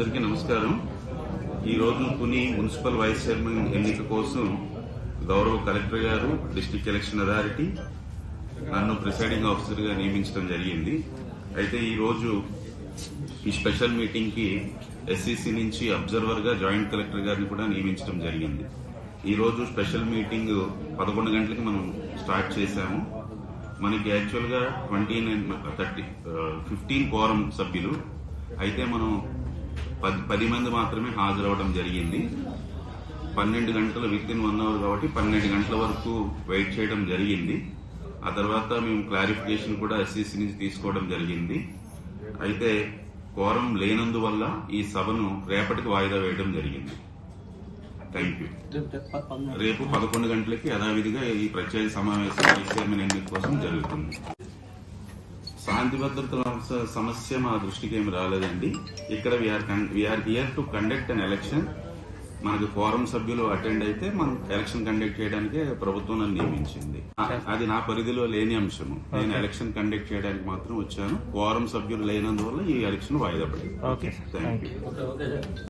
అందరికీ నమస్కారం. ఈ రోజు మున్సిపల్ వైస్ చైర్మన్ ఎన్నిక కోసం గౌరవ కలెక్టర్ గారు డిస్ట్రిక్ట్ ఎలక్షన్ అథారిటీ నన్ను ప్రిసైడింగ్ ఆఫీసర్గా నియమించడం జరిగింది. అయితే ఈ రోజు ఈ స్పెషల్ మీటింగ్కి ఎస్సీసీ నుంచి అబ్జర్వర్గా జాయింట్ కలెక్టర్ గారిని కూడా నియమించడం జరిగింది. ఈ రోజు స్పెషల్ మీటింగ్ పదకొండు గంటలకి మనం స్టార్ట్ చేశాము. మనకి యాక్చువల్గా twenty nine thirty fifteen quorum సభ్యులు. అయితే మనం పది పది మంది మాత్రమే హాజరవడం జరిగింది. పన్నెండు గంటలు విత్ ఇన్ వన్ అవర్ కాబట్టి పన్నెండు గంటల వరకు వెయిట్ చేయడం జరిగింది. ఆ తర్వాత మేము క్లారిఫికేషన్ కూడా ఎస్సీసీ నుంచి తీసుకోవడం జరిగింది. అయితే కోరం లేనందువల్ల ఈ సభను రేపటికి వాయిదా వేయడం జరిగింది. థ్యాంక్ యూ రేపు పదకొండు గంటలకి యథావిధిగా ఈ ప్రత్యేక సమావేశం చైర్మన్ ఎన్నిక కోసం జరుగుతుంది. శాంతి భద్రతల సమస్య మా దృష్టికి ఏమి రాలేదండి. ఇక్కడ we're here to conduct an election మనకి ఫోరం సభ్యులు అటెండ్ అయితే మనం ఎలక్షన్ కండక్ట్ చేయడానికి ప్రభుత్వం నన్ను నియమించింది. అది నా పరిధిలో లేని అంశము. నేను ఎలక్షన్ కండక్ట్ చేయడానికి మాత్రం వచ్చాను. ఫోరం సభ్యులు లేనందువల్ల ఈ ఎలక్షన్ వాయిదా పడింది. Okay thank you